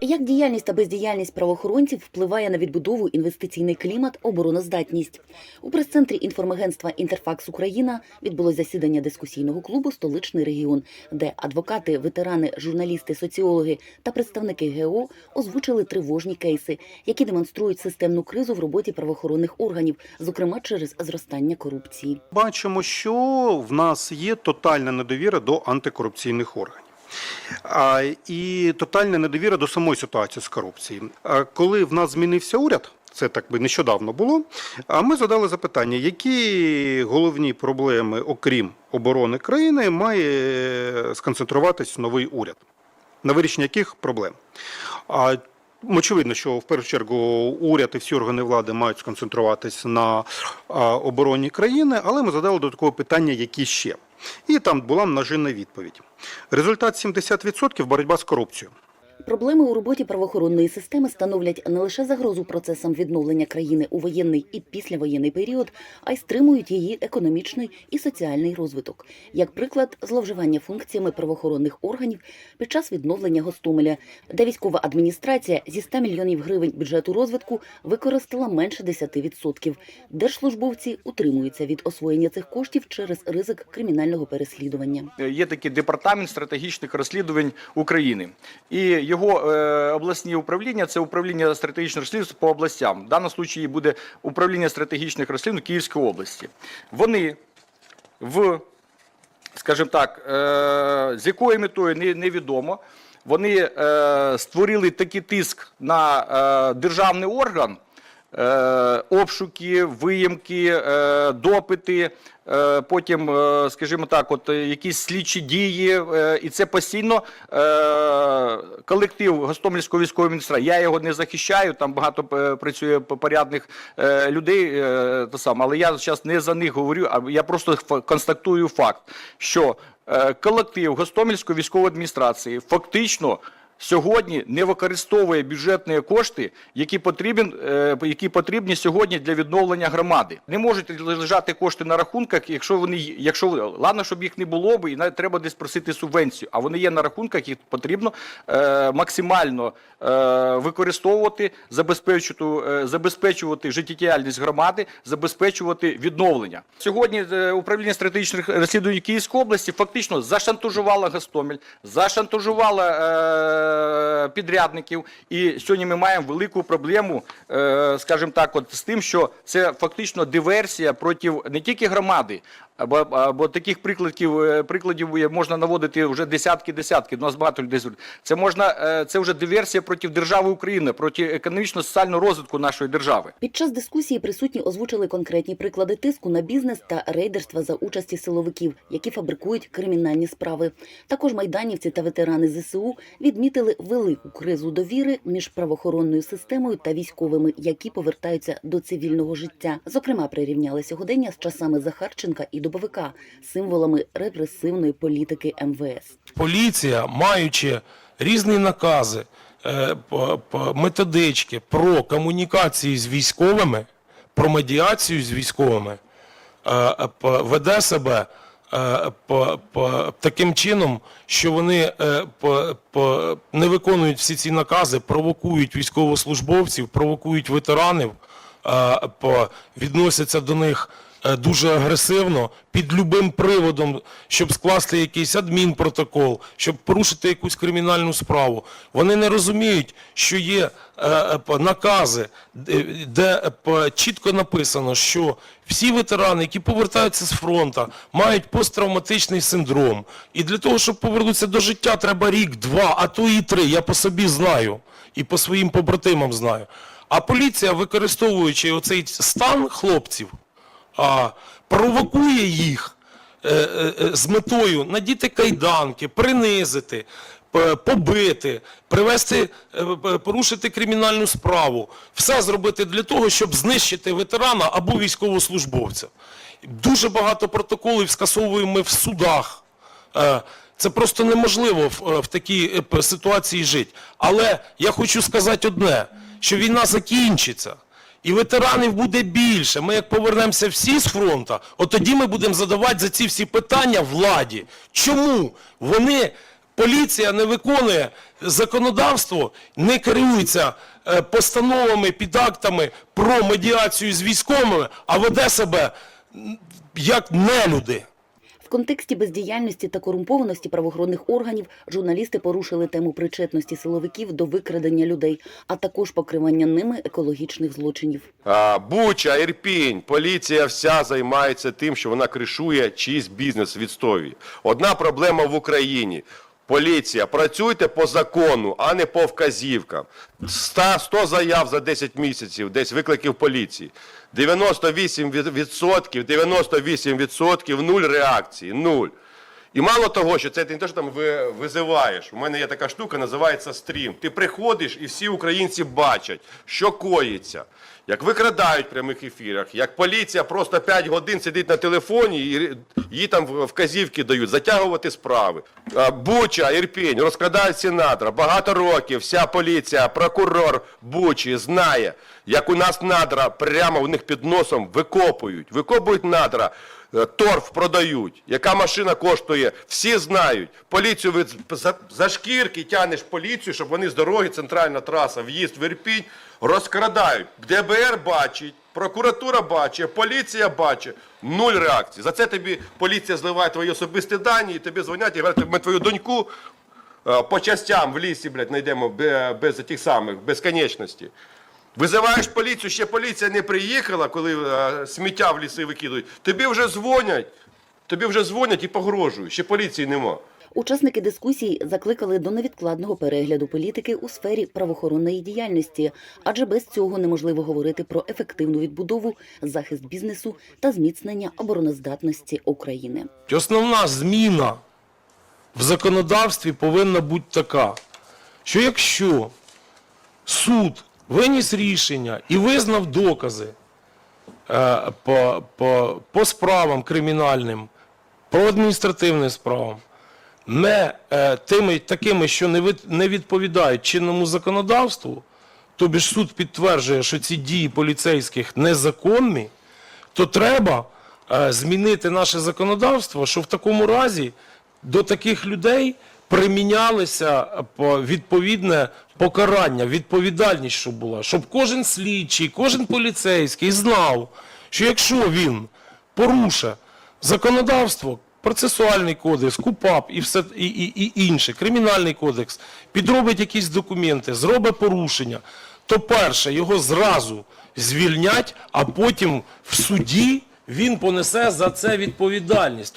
Як діяльність та бездіяльність правоохоронців впливає на відбудову інвестиційний клімат, обороноздатність у прес-центрі інформагентства Інтерфакс Україна відбулось засідання дискусійного клубу Столичний регіон, де адвокати, ветерани, журналісти, соціологи та представники ГО озвучили тривожні кейси, які демонструють системну кризу в роботі правоохоронних органів, зокрема через зростання корупції. Бачимо, що в нас є тотальна недовіра до антикорупційних органів. І тотальна недовіра до самої ситуації з корупцією. Коли в нас змінився уряд, це так би нещодавно було. А ми задали запитання, які головні проблеми, окрім оборони країни, має сконцентруватись новий уряд, на вирішення яких проблем. Очевидно, що в першу чергу уряд і всі органи влади мають сконцентруватись на обороні країни, але ми задали до такого питання, які ще. І там була множинна відповідь. Результат 70% боротьба з корупцією. Проблеми у роботі правоохоронної системи становлять не лише загрозу процесам відновлення країни у воєнний і післявоєнний період, а й стримують її економічний і соціальний розвиток. Як приклад, зловживання функціями правоохоронних органів під час відновлення Гостомеля, де військова адміністрація зі 100 мільйонів гривень бюджету розвитку використала менше 10%. Держслужбовці утримуються від освоєння цих коштів через ризик кримінального переслідування. Є такий департамент стратегічних розслідувань України, і його е, обласні управління це управління стратегічних розслідувань по областям. В даному случаї буде управління стратегічних розслідувань Київської області. Вони в, скажімо так, е, з якою метою не- невідомо. Вони е, створили такий тиск на е, державний орган. Е, обшуки, виїмки, е, допити, е, потім, скажімо так, от якісь слідчі дії, і це постійно колектив Гостомельського військового міністра. Я його не захищаю, там багато працює порядних людей, те саме, але я зараз не за них говорю, а я просто констатую факт, що колектив Гостомельської військової адміністрації фактично сьогодні не використовує бюджетні кошти, які потрібні, які потрібні сьогодні для відновлення громади. Не можуть лежати кошти на рахунках, якщо вони якщо ладно, щоб їх не було би, і навіть треба десь просити субвенцію. А вони є на рахунках, їх потрібно е, максимально е, використовувати, забезпечувати, е, забезпечувати життєдіяльність громади, забезпечувати відновлення. Сьогодні е, управління стратегічних розслідувань Київської області фактично зашантажувало Гостомель, зашантажувало е, підрядників. І сьогодні ми маємо велику проблему, е, скажімо так, от з тим, що це фактично диверсія проти не тільки громади, або, або таких прикладів, е, прикладів можна наводити вже десятки десятки. У нас багато людей. Це можна е, це вже диверсія проти держави України, проти економічно-соціального розвитку нашої держави. Під час дискусії присутні озвучили конкретні приклади тиску на бізнес та рейдерства за участі силовиків, які фабрикують кримінальні справи. Також майданівці та ветерани ЗСУ відмітили велику кризу довіри між правоохоронною системою та військовими, які повертаються до цивільного життя. Зокрема, прирівняли сьогодення з часами Захарченка і Добовика, символами репресивної політики МВС. поліція, маючи різні накази, е, методички про комунікації з військовими, про медіацію з військовими, е, е, веде себе е, п- п- таким чином, що вони по, п- п- не виконують всі ці накази, провокують військовослужбовців, провокують ветеранів, по, відносяться до них е, дуже агресивно під любим приводом, щоб скласти якийсь адмінпротокол, щоб порушити якусь кримінальну справу. Вони не розуміють, що є е, е, накази, де, е, чітко написано, що всі ветерани, які повертаються з фронту, мають посттравматичний синдром. І для того, щоб повернутися до життя, треба рік, два, а то і три. Я по собі знаю і по своїм побратимам знаю. А поліція, використовуючи оцей стан хлопців, а, провокує їх е, е, е, з метою надіти кайданки, принизити, побити, привести, порушити кримінальну справу. Все зробити для того, щоб знищити ветерана або військовослужбовця. Дуже багато протоколів скасовуємо ми в судах. Це просто неможливо в, в такій ситуації жити. Але я хочу сказати одне, що війна закінчиться. І ветеранів буде більше. Ми як повернемося всі з фронту, от тоді ми будемо задавати за ці всі питання владі. Чому вони поліція не виконує законодавство, не керується е, постановами, підактами про медіацію з військовими, а веде себе як нелюди. Контексті бездіяльності та корумпованості правоохоронних органів журналісти порушили тему причетності силовиків до викрадення людей, а також покривання ними екологічних злочинів. Буча, Ірпінь, поліція вся займається тим, що вона кришує чийсь бізнес відстові. Одна проблема в Україні. Поліція, працюйте по закону, а не по вказівкам. 100, 100 заяв за 10 місяців, десь викликів поліції. 98%, 98% нуль реакції, нуль. І мало того, що це ти не те, що там ви, визиваєш. У мене є така штука, називається стрім. Ти приходиш і всі українці бачать, що коїться. Як викрадають в прямих ефірах, як поліція просто 5 годин сидить на телефоні і їй там вказівки дають, затягувати справи. Буча, Ірпінь, розкрадають сенатора. Багато років вся поліція, прокурор Бучі знає, як у нас надра прямо у них під носом викопують. Викопують надра. Е, торф продають, яка машина коштує, всі знають. Поліцію ви за, за шкірки тянеш поліцію, щоб вони з дороги, центральна траса, в'їзд в Ірпінь, розкрадають. ДБР бачить, прокуратура бачить, поліція бачить. Нуль реакції. За це тобі поліція зливає твої особисті дані, і тобі дзвонять і говорять, ми твою доньку е, по частям в лісі, блядь, знайдемо без тих самих, безконечності. Визиваєш поліцію, ще поліція не приїхала, коли е, сміття в ліси викидують. Тобі вже дзвонять, тобі вже дзвонять і погрожують, ще поліції нема. Учасники дискусії закликали до невідкладного перегляду політики у сфері правоохоронної діяльності, адже без цього неможливо говорити про ефективну відбудову, захист бізнесу та зміцнення обороноздатності України. Основна зміна в законодавстві повинна бути така, що якщо суд виніс рішення і визнав докази е, по, по, по справам кримінальним, по адміністративним справам, не е, тими такими, що не, від, не відповідають чинному законодавству, тобі ж суд підтверджує, що ці дії поліцейських незаконні, то треба е, змінити наше законодавство, що в такому разі до таких людей примінялося е, відповідне покарання, відповідальність, щоб була, щоб кожен слідчий, кожен поліцейський знав, що якщо він порушить законодавство, процесуальний кодекс, КУПАП і все і, і, і інше, кримінальний кодекс, підробить якісь документи, зробить порушення, то перше його зразу звільнять, а потім в суді він понесе за це відповідальність.